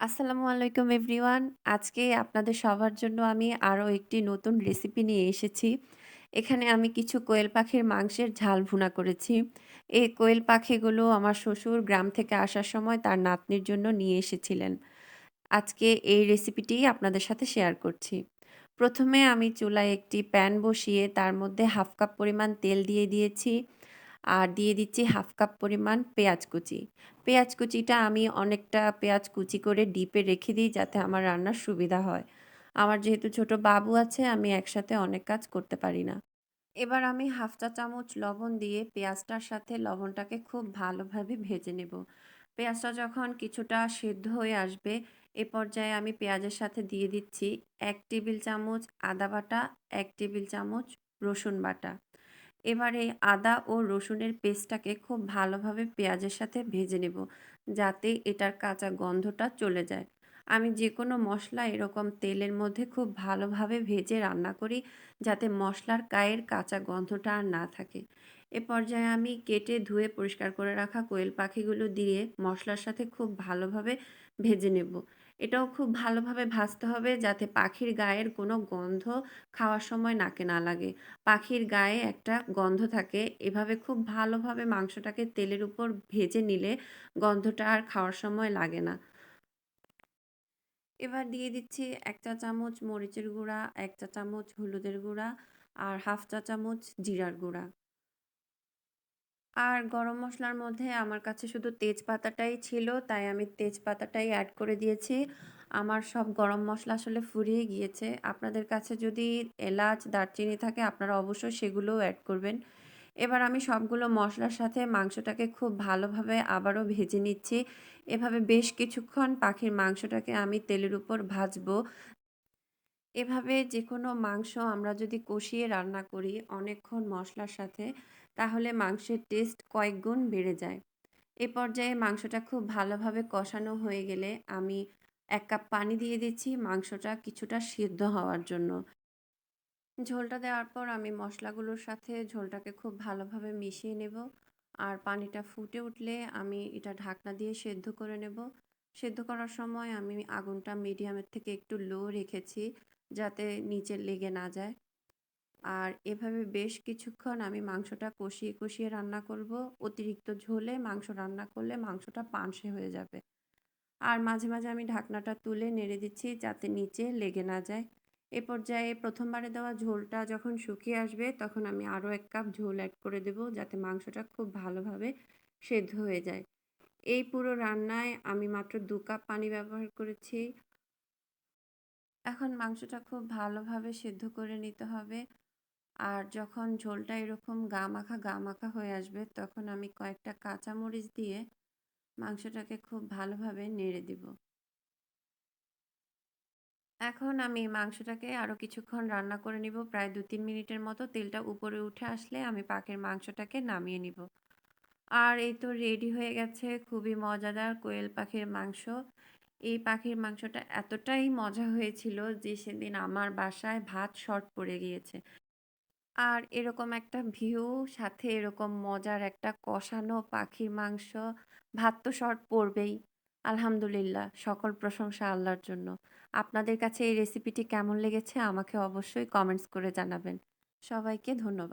আসসালামু আলাইকুম এভরিওয়ান। আজকে আপনাদের সবার জন্য আমি আরও একটি নতুন রেসিপি নিয়ে এসেছি। এখানে আমি কিছু কোয়েল পাখির মাংসের ঝাল ভুনা করেছি। এই কোয়েল পাখিগুলো আমার শ্বশুর গ্রাম থেকে আসার সময় তার নাতনির জন্য নিয়ে এসেছিলেন। আজকে এই রেসিপিটি আপনাদের সাথে শেয়ার করছি। প্রথমে আমি চুলায় একটি প্যান বসিয়ে তার মধ্যে হাফ কাপ পরিমাণ তেল দিয়ে দিয়েছি। আর দিয়ে দিচ্ছি হাফ কাপ পরিমাণ পেঁয়াজ কুচি। পেঁয়াজ কুচিটা আমি অনেকটা পেঁয়াজ কুচি করে ডিপে রেখে দিই যাতে আমার রান্নার সুবিধা হয়। আমার যেহেতু ছোট বাবু আছে আমি একসাথে অনেক কাজ করতে পারি না। এবার আমি হাফ চা চামচ লবণ দিয়ে পেঁয়াজটার সাথে লবণটাকে খুব ভালোভাবে ভেজে নেব। পেঁয়াজটা যখন কিছুটা সেদ্ধ হয়ে আসবে এ পর্যায়ে আমি পেঁয়াজের সাথে দিয়ে দিচ্ছি এক টেবিল চামচ আদা বাটা, ১ টেবিল চামচ রসুন বাটা। এবার আদা ও রসুনের পেস্টটাকে খুব ভালোভাবে পেঁয়াজের সাথে ভেজে নেব, যাতে এটার কাঁচা গন্ধটা চলে যায়। আমি যে কোনো মশলা এরকম তেলের মধ্যে খুব ভালোভাবে ভেজে রান্না করি, যাতে মশলার গায়ের কাঁচা গন্ধটা আর না থাকে। এ পর্যায়ে আমি কেটে ধুয়ে পরিষ্কার করে রাখা কোয়েল পাখিগুলো দিয়ে মশলার সাথে খুব ভালোভাবে ভেজে নেব। এটাও খুব ভালোভাবে ভাজতে হবে যাতে পাখির গায়ের কোনো গন্ধ খাওয়ার সময় নাকে না লাগে। পাখির গায়ে একটা গন্ধ থাকে, এভাবে খুব ভালোভাবে মাংসটাকে তেলের উপর ভেজে নিলে গন্ধটা আর খাওয়ার সময় লাগে না। এবার দিয়ে দিচ্ছি এক চা চামচ মরিচের গুঁড়া, এক চা চামচ হলুদের গুঁড়া আর হাফ চা চামচ জিরার গুঁড়া। আর গরম মশলার মধ্যে আমার কাছে শুধু তেজপাতাটাই ছিল, তাই আমি তেজপাতাটাই অ্যাড করে দিয়েছি। আমার সব গরম মশলা আসলে ফুরিয়ে গিয়েছে। আপনাদের কাছে যদি এলাচ, দারচিনি থাকে, আপনারা অবশ্যই সেগুলোও অ্যাড করবেন। এবার আমি সবগুলো মশলার সাথে মাংসটাকে খুব ভালোভাবে আবারও ভেজে নিচ্ছি। এভাবে বেশ কিছুক্ষণ পাখির মাংসটাকে আমি তেলের উপর ভাজবো। এভাবে যে কোনো মাংস আমরা যদি কষিয়ে রান্না করি, অনেকক্ষণ মশলার সাথে তাহলে মাংসের টেস্ট কয়েক গুণ বেড়ে যায়। এ পর্যায়ে মাংসটা খুব ভালোভাবে কষানো হয়ে গেলে আমি এক কাপ পানি দিয়ে দিচ্ছি মাংসটা কিছুটা সিদ্ধ হওয়ার জন্য। ঝোলটা দেওয়ার পর আমি মশলাগুলোর সাথে ঝোলটাকে খুব ভালোভাবে মিশিয়ে নেব। আর পানিটা ফুটে উঠলে আমি এটা ঢাকনা দিয়ে সেদ্ধ করে নেব। সেদ্ধ করার সময় আমি আগুনটা মিডিয়ামের থেকে একটু লো রেখেছি যাতে নিচে লেগে না যায়। আর এভাবে বেশ কিছুক্ষণ আমি মাংসটা কষিয়ে কষিয়ে রান্না করব। অতিরিক্ত ঝোলে মাংস রান্না করলে মাংসটা পানসে হয়ে যাবে। আর মাঝে মাঝে আমি ঢাকনাটা তুলে নেড়ে দিচ্ছি যাতে নিচে লেগে না যায়। এ পর্যায়ে প্রথমবারে দেওয়া ঝোলটা যখন শুকিয়ে আসবে তখন আমি আরও এক কাপ ঝোল অ্যাড করে দেব যাতে মাংসটা খুব ভালোভাবে সেদ্ধ হয়ে যায়। এই পুরো রান্নায় আমি মাত্র দু কাপ পানি ব্যবহার করেছি। এখন মাংসটা খুব ভালোভাবে সেদ্ধ করে নিতে হবে। আর যখন ঝোলটা এরকম গা মাখা গা মাখা হয়ে আসবে, তখন আমি কয়েকটা কাঁচামরিচ দিয়ে মাংসটাকে খুব ভালোভাবে নেড়ে দিব। এখন আমি মাংসটাকে আরও কিছুক্ষণ রান্না করে নিব, প্রায় দু তিন মিনিটের মতো। তেলটা উপরে উঠে আসলে আমি পাখির মাংসটাকে নামিয়ে নিব। আর এই তো রেডি হয়ে গেছে, খুবই মজাদার কোয়েল পাখির মাংস। এই পাখির মাংসটা এতটাই মজা হয়েছিল যে সেদিন আমার বাসায় ভাত শর্ট পড়ে গিয়েছে। আর এরকম একটা ভিউ, সাথে এরকম মজার একটা কষানো পাখির মাংস, ভাত তো শর্ট পড়বেই। আলহামদুলিল্লাহ, সকল প্রশংসা আল্লাহর জন্য। আপনাদের কাছে এই রেসিপিটি কেমন লেগেছে আমাকে অবশ্যই কমেন্টস করে জানাবেন। সবাইকে ধন্যবাদ।